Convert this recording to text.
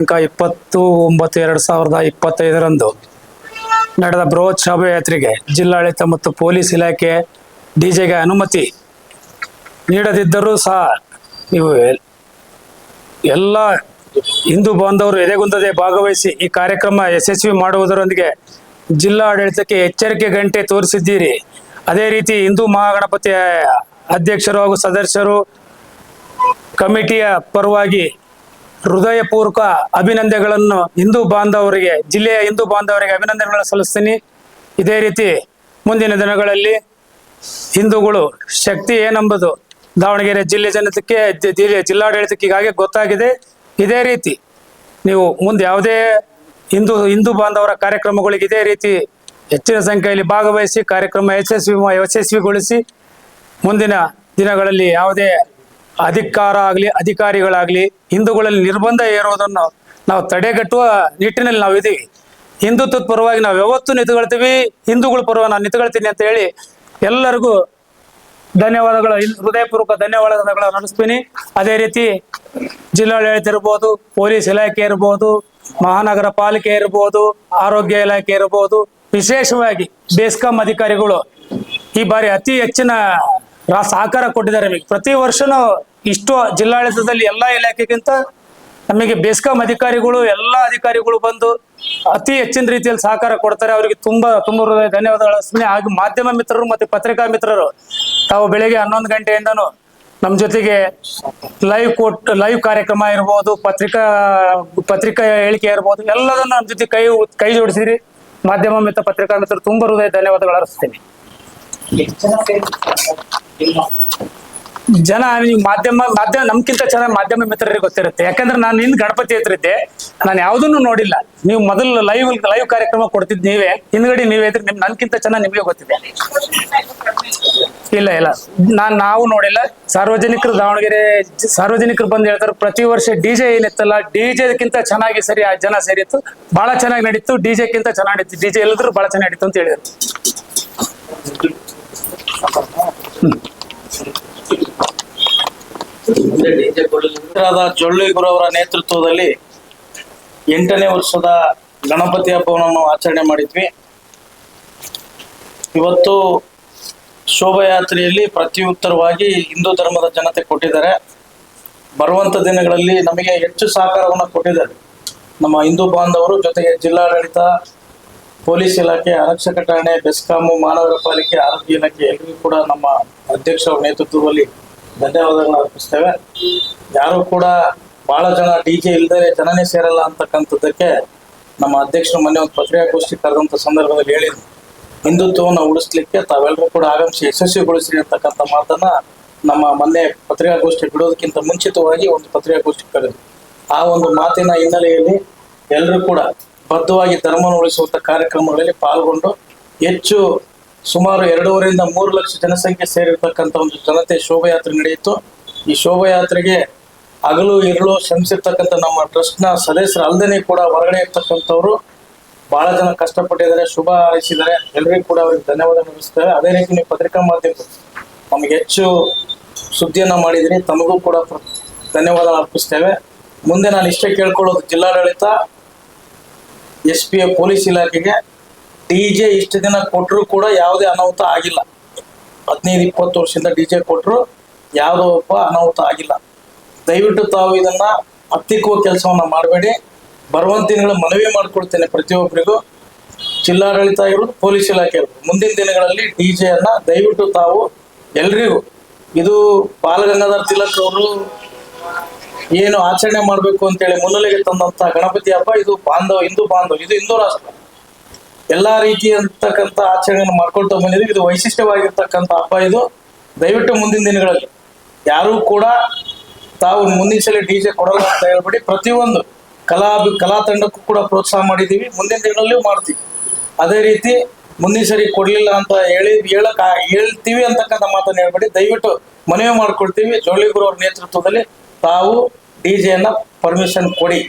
ದಿನಾಂಕ ಇಪ್ಪತ್ತು ಒಂಬತ್ತು ಎರಡು ಸಾವಿರದ ಇಪ್ಪತ್ತೈದರಂದು ನಡೆದ ಬೃಹತ್ ಶೋಭಾಯಾತ್ರೆಗೆ ಜಿಲ್ಲಾಡಳಿತ ಮತ್ತು ಪೊಲೀಸ್ ಇಲಾಖೆ ಡಿಜೆಗೆ ಅನುಮತಿ ನೀಡದಿದ್ದರೂ ಸಹ ನೀವು ಎಲ್- ಎಲ್ಲ ಹಿಂದೂ ಬಾಂಧವರು ಎದೆಗುಂದದೆ ಭಾಗವಹಿಸಿ ಈ ಕಾರ್ಯಕ್ರಮ ಯಶಸ್ವಿ ಮಾಡುವುದರೊಂದಿಗೆ ಜಿಲ್ಲಾ ಆಡಳಿತಕ್ಕೆ ಎಚ್ಚರಿಕೆ ಗಂಟೆ ತೋರಿಸಿದ್ದೀರಿ. ಅದೇ ರೀತಿ ಹಿಂದೂ ಮಹಾಗಣಪತಿ ಅಧ್ಯಕ್ಷರು ಹಾಗೂ ಸದಸ್ಯರು ಕಮಿಟಿಯ ಪರವಾಗಿ ಹೃದಯಪೂರ್ವಕ ಅಭಿನಂದನೆಗಳನ್ನು ಹಿಂದೂ ಬಾಂಧವರಿಗೆ, ಜಿಲ್ಲೆಯ ಹಿಂದೂ ಬಾಂಧವರಿಗೆ ಅಭಿನಂದನೆಗಳನ್ನು ಸಲ್ಲಿಸ್ತೀನಿ. ಇದೇ ರೀತಿ ಮುಂದಿನ ದಿನಗಳಲ್ಲಿ ಹಿಂದೂಗಳು ಶಕ್ತಿ ಏನೆಂಬುದು ದಾವಣಗೆರೆ ಜಿಲ್ಲೆ ಜನತೆಗೆ ಜಿಲ್ಲಾಡಳಿತಕ್ಕೆ ಈಗಾಗಲೇ ಗೊತ್ತಾಗಿದೆ. ಇದೇ ರೀತಿ ನೀವು ಮುಂದೆ ಯಾವುದೇ ಹಿಂದೂ ಹಿಂದೂ ಬಾಂಧವರ ಕಾರ್ಯಕ್ರಮಗಳಿಗೆ ಇದೇ ರೀತಿ ಹೆಚ್ಚಿನ ಸಂಖ್ಯೆಯಲ್ಲಿ ಭಾಗವಹಿಸಿ ಕಾರ್ಯಕ್ರಮ ಯಶಸ್ವಿ, ಯಶಸ್ವಿಗೊಳಿಸಿ ಮುಂದಿನ ದಿನಗಳಲ್ಲಿ ಯಾವುದೇ ಅಧಿಕಾರ ಆಗಲಿ, ಅಧಿಕಾರಿಗಳಾಗಲಿ, ಹಿಂದೂಗಳಲ್ಲಿ ನಿರ್ಬಂಧ ಏರೋದನ್ನು ನಾವು ತಡೆಗಟ್ಟುವ ನಿಟ್ಟಿನಲ್ಲಿ ನಾವು ಇದೀವಿ ಹಿಂದುತ್ವದ ಪರವಾಗಿ ನಾವು ಯಾವತ್ತೂ ನಿಂತುಕೊಳ್ತೀವಿ, ಹಿಂದೂಗಳ ಪರವಾಗಿ ನಾನು ನಿಂತುಕೊಳ್ತೀನಿ ಅಂತ ಹೇಳಿ ಎಲ್ಲರಿಗೂ ಧನ್ಯವಾದಗಳು. ಹೃದಯಪೂರ್ವಕ ಧನ್ಯವಾದಗಳನ್ನು ನಡೆಸ್ತೀನಿ. ಅದೇ ರೀತಿ ಜಿಲ್ಲಾಡಳಿತ ಇರ್ಬೋದು, ಪೊಲೀಸ್ ಇಲಾಖೆ ಇರ್ಬೋದು, ಮಹಾನಗರ ಪಾಲಿಕೆ ಇರ್ಬೋದು, ಆರೋಗ್ಯ ಇಲಾಖೆ ಇರ್ಬೋದು, ವಿಶೇಷವಾಗಿ ಬೇಸ್ಕಾಂ ಅಧಿಕಾರಿಗಳು ಈ ಬಾರಿ ಅತಿ ಹೆಚ್ಚಿನ ಸಹಕಾರ ಕೊಟ್ಟಿದ್ದಾರೆ. ಪ್ರತಿ ವರ್ಷನೂ ಇಷ್ಟು ಜಿಲ್ಲಾಡಳಿತದಲ್ಲಿ ಎಲ್ಲಾ ಇಲಾಖೆಗಿಂತ ನಮಗೆ ಬೇಸ್ಕಾಂ ಅಧಿಕಾರಿಗಳು, ಎಲ್ಲಾ ಅಧಿಕಾರಿಗಳು ಬಂದು ಅತಿ ಹೆಚ್ಚಿನ ರೀತಿಯಲ್ಲಿ ಸಹಕಾರ ಕೊಡ್ತಾರೆ. ಅವರಿಗೆ ತುಂಬಾ ತುಂಬಾ ಧನ್ಯವಾದಗಳು. ಹಾಗೂ ಮಾಧ್ಯಮ ಮಿತ್ರರು ಮತ್ತೆ ಪತ್ರಿಕಾ ಮಿತ್ರರು, ತಾವು ಬೆಳಿಗ್ಗೆ ಹನ್ನೊಂದು ಗಂಟೆಯಿಂದನು ನಮ್ಮ ಜೊತೆಗೆ ಲೈವ್ ಕೋಟ್ ಲೈವ್ ಕಾರ್ಯಕ್ರಮ ಇರ್ಬೋದು, ಪತ್ರಿಕಾ ಪತ್ರಿಕಾ ಹೇಳಿಕೆ ಇರ್ಬೋದು, ಎಲ್ಲದನ್ನು ನಮ್ಮ ಜೊತೆ ಕೈ ಕೈ ಜೋಡಿಸಿರಿ ಮಾಧ್ಯಮ ಮಿತ್ರ, ಪತ್ರಿಕಾ ಮಿತ್ರರು, ತುಂಬಾ ಹೃದಯ ಧನ್ಯವಾದಗಳು. ಅರ್ಪಿಸ್ತೀನಿ. ಜನ ನೀವು ಮಾಧ್ಯಮ ಮಾಧ್ಯಮ ನಮ್ಗಿಂತ ಚೆನ್ನಾಗಿ ಮಾಧ್ಯಮ ಮಿತ್ರರಿಗೆ ಗೊತ್ತಿರುತ್ತೆ. ಯಾಕಂದ್ರೆ ನಾನು ನಿನ್ ಗಣಪತಿ ಹತ್ರ ಇದ್ದೆ ನಾನು ಯಾವುದನ್ನು ನೋಡಿಲ್ಲ. ನೀವು ಮೊದಲು ಲೈವ್ ಲೈವ್ ಕಾರ್ಯಕ್ರಮ ಕೊಡ್ತಿದ್ ನೀವೇ, ಹಿಂದ್ಗಡೆ ನೀವೇ ಇದ್ರೆ ನಿಮ್, ನನ್ಕಿಂತ ಚೆನ್ನಾಗಿ ನಿಮಗೆ ಗೊತ್ತಿದೆ. ಇಲ್ಲ ಇಲ್ಲ. ನಾನ್ ನಾವು ನೋಡಿಲ್ಲ. ಸಾರ್ವಜನಿಕರು ದಾವಣಗೆರೆ, ಸಾರ್ವಜನಿಕರು ಬಂದು ಹೇಳ್ತಾರೆ, ಪ್ರತಿ ವರ್ಷ ಡಿಜೆ ಏನಿತ್ತಲ್ಲ ಡಿಜೆಕ್ಕಿಂತ ಚೆನ್ನಾಗಿ ಸರಿ, ಆ ಜನ ಸೇರಿತ್ತು. ಬಹಳ ಚೆನ್ನಾಗಿ ನಡೀತು ಡಿಜೆಕ್ಕಿಂತ ಚೆನ್ನಾಗಿ ನಡೀತು. ಡಿಜೆ ಇಲ್ಲದ್ರು ಬಹಳ ಚೆನ್ನಾಗಿ ನಡೀತು ಅಂತ ಹೇಳಿದ್ರು. ಮಿತ್ರರಾದ ಜೊಳ್ಳಿ ಗುರುವರ ನೇತೃತ್ವದಲ್ಲಿ ಎಂಟನೇ ವರ್ಷದ ಗಣಪತಿ ಹಬ್ಬವನ್ನು ಆಚರಣೆ ಮಾಡಿದ್ವಿ. ಇವತ್ತು ಶೋಭಾಯಾತ್ರೆಯಲ್ಲಿ ಪ್ರತ್ಯುತ್ತರವಾಗಿ ಹಿಂದೂ ಧರ್ಮದ ಜನತೆ ಕೊಟ್ಟಿದ್ದಾರೆ. ಬರುವಂತ ದಿನಗಳಲ್ಲಿ ನಮಗೆ ಹೆಚ್ಚು ಸಹಕಾರವನ್ನು ಕೊಟ್ಟಿದ್ದಾರೆ. ನಮ್ಮ ಹಿಂದೂ ಬಾಂಧವರು ಜೊತೆಗೆ ಜಿಲ್ಲಾಡಳಿತ, ಪೊಲೀಸ್ ಇಲಾಖೆ, ಆರಕ್ಷಕ ಠಾಣೆ ಬೆಸ್ಕಾಮು ಮಹಾನಗರ ಪಾಲಿಕೆ, ಆರೋಗ್ಯ ಇಲಾಖೆ ಎಲ್ಲರಿಗೂ ಕೂಡ ನಮ್ಮ ಅಧ್ಯಕ್ಷರ ನೇತೃತ್ವದಲ್ಲಿ ಧನ್ಯವಾದಗಳನ್ನು ಅರ್ಪಿಸ್ತೇವೆ. ಯಾರು ಕೂಡ ಬಹಳ ಜನ ಡಿ ಜೆ ಇಲ್ಲದೆ ಜನನೇ ಸೇರಲ್ಲ ಅಂತಕ್ಕಂಥದ್ದಕ್ಕೆ ನಮ್ಮ ಅಧ್ಯಕ್ಷರು ಮೊನ್ನೆ ಒಂದು ಪತ್ರಿಕಾಗೋಷ್ಠಿ ಕರೆದಂತ ಸಂದರ್ಭದಲ್ಲಿ ಹೇಳಿದ್ರು ಹಿಂದುತ್ವವನ್ನು ಉಳಿಸ್ಲಿಕ್ಕೆ ತಾವೆಲ್ಲರೂ ಕೂಡ ಆಗಮಿಸಿ ಯಶಸ್ವಿಗೊಳಿಸಿ ಅಂತಕ್ಕಂಥ ಮಾತನ್ನ ನಮ್ಮ ಮೊನ್ನೆ ಪತ್ರಿಕಾಗೋಷ್ಠಿ ಬಿಡೋದಕ್ಕಿಂತ ಮುಂಚಿತವಾಗಿ ಒಂದು ಪತ್ರಿಕಾಗೋಷ್ಠಿ ಕರೆದ್ರು ಆ ಒಂದು ಮಾತಿನ ಹಿನ್ನೆಲೆಯಲ್ಲಿ ಎಲ್ಲರೂ ಕೂಡ ಬದ್ಧವಾಗಿ ಧರ್ಮವನ್ನು ಉಳಿಸುವಂತ ಕಾರ್ಯಕ್ರಮಗಳಲ್ಲಿ ಪಾಲ್ಗೊಂಡು ಹೆಚ್ಚು ಸುಮಾರು ಎರಡೂವರೆಯಿಂದ ಮೂರು ಲಕ್ಷ ಜನಸಂಖ್ಯೆ ಸೇರಿರ್ತಕ್ಕಂಥ ಒಂದು ಜನತೆ ಶೋಭಾಯಾತ್ರೆ ನಡೆಯಿತು. ಈ ಶೋಭಾಯಾತ್ರೆಗೆ ಹಗಲು ಇರಲು ಶ್ರಮಿಸಿರ್ತಕ್ಕಂಥ ನಮ್ಮ ಟ್ರಸ್ಟ್ನ ಸದಸ್ಯರು ಅಲ್ಲದೇ ಕೂಡ ಹೊರಗಡೆ ಇರ್ತಕ್ಕಂಥವ್ರು ಬಹಳ ಜನ ಕಷ್ಟಪಟ್ಟಿದ್ದಾರೆ, ಶುಭ ಹಾರೈಸಿದ್ದಾರೆ. ಎಲ್ಲರಿಗೂ ಕೂಡ ಅವ್ರಿಗೆ ಧನ್ಯವಾದ ಮುಗಿಸ್ತಾರೆ ಅದೇ ರೀತಿ ನೀವು ಪತ್ರಿಕಾ ಮಾಧ್ಯಮ ನಮಗೆ ಹೆಚ್ಚು ಸುದ್ದಿಯನ್ನು ಮಾಡಿದಿರಿ, ತಮಗೂ ಕೂಡ ಧನ್ಯವಾದ ಅರ್ಪಿಸ್ತೇವೆ. ಮುಂದೆ ನಾನು ಇಷ್ಟೇ ಕೇಳ್ಕೊಳ್ಳೋದು ಜಿಲ್ಲಾಡಳಿತ, ಎಸ್ ಪಿ ಪೊಲೀಸ್ ಇಲಾಖೆಗೆ. ಡಿ ಜೆ ಇಷ್ಟು ದಿನ ಕೊಟ್ಟರು ಕೂಡ ಯಾವುದೇ ಅನಾಹುತ ಆಗಿಲ್ಲ. ಹದಿನೈದು, ಇಪ್ಪತ್ತು ವರ್ಷದಿಂದ ಡಿ ಜೆ ಕೊಟ್ಟರು ಯಾವುದೋ ಒಬ್ಬ ಅನಾಹುತ ಆಗಿಲ್ಲ. ದಯವಿಟ್ಟು ತಾವು ಇದನ್ನ ಹತ್ತಿಕ್ಕುವ ಕೆಲಸವನ್ನ ಮಾಡಬೇಡಿ. ಬರುವಂತ ದಿನಗಳ ಮನವಿ ಮಾಡಿಕೊಡ್ತೇನೆ ಪ್ರತಿಯೊಬ್ಬರಿಗೂ. ಜಿಲ್ಲಾಡಳಿತ ಇರೋದು ಪೊಲೀಸ್ ಇಲಾಖೆ ಮುಂದಿನ ದಿನಗಳಲ್ಲಿ ಡಿ ಅನ್ನ ದಯವಿಟ್ಟು ತಾವು ಎಲ್ರಿಗೂ ಇದು ಬಾಲಗಂಗಾಧರ್ ತಿಲಕ್ ಅವರು ಏನು ಆಚರಣೆ ಮಾಡಬೇಕು ಅಂತೇಳಿ ಮುನ್ನೆಲೆಗೆ ತಂದಂತ ಗಣಪತಿ ಹಬ್ಬ, ಇದು ಬಾಂಧವ, ಹಿಂದೂ ಬಾಂಧವ, ಇದು ಹಿಂದೂ ರಾಷ್ಟ್ರ. ಎಲ್ಲಾ ರೀತಿಯಂತಕ್ಕಂಥ ಆಚರಣೆಯನ್ನು ಮಾಡ್ಕೊಳ್ತಾ ಬಂದಿದ್ದೀವಿ. ಇದು ವೈಶಿಷ್ಟ್ಯವಾಗಿರ್ತಕ್ಕಂಥ ಹಬ್ಬ ಇದು. ದಯವಿಟ್ಟು ಮುಂದಿನ ದಿನಗಳಲ್ಲಿ ಯಾರೂ ಕೂಡ ತಾವು ಮುಂದಿನ ಸಲ ಡಿ ಜೆ ಕೊಡಲ್ಲ ಅಂತ ಹೇಳ್ಬಿಡಿ. ಪ್ರತಿಯೊಂದು ಕಲಾ ಕಲಾ ತಂಡಕ್ಕೂ ಕೂಡ ಪ್ರೋತ್ಸಾಹ ಮಾಡಿದ್ದೀವಿ. ಮುಂದಿನ ದಿನಗಳಲ್ಲಿಯೂ ಮಾಡ್ತೀವಿ. ಅದೇ ರೀತಿ ಮುಂದಿನ ಸರಿ ಕೊಡಲಿಲ್ಲ ಅಂತ ಹೇಳಿ, ಹೇಳಕ್ ಹೇಳ್ತೀವಿ ಅಂತಕ್ಕಂಥ ಮಾತನ್ನು ಹೇಳ್ಬೇಡಿ. ದಯವಿಟ್ಟು ಮನವಿ ಮಾಡ್ಕೊಳ್ತೀವಿ. ಜೋಳಿ ಅವ್ರ ನೇತೃತ್ವದಲ್ಲಿ ತಾವು ಡಿ ಜೆಯನ್ನ ಪರ್ಮಿಷನ್ ಕೊಡಿ.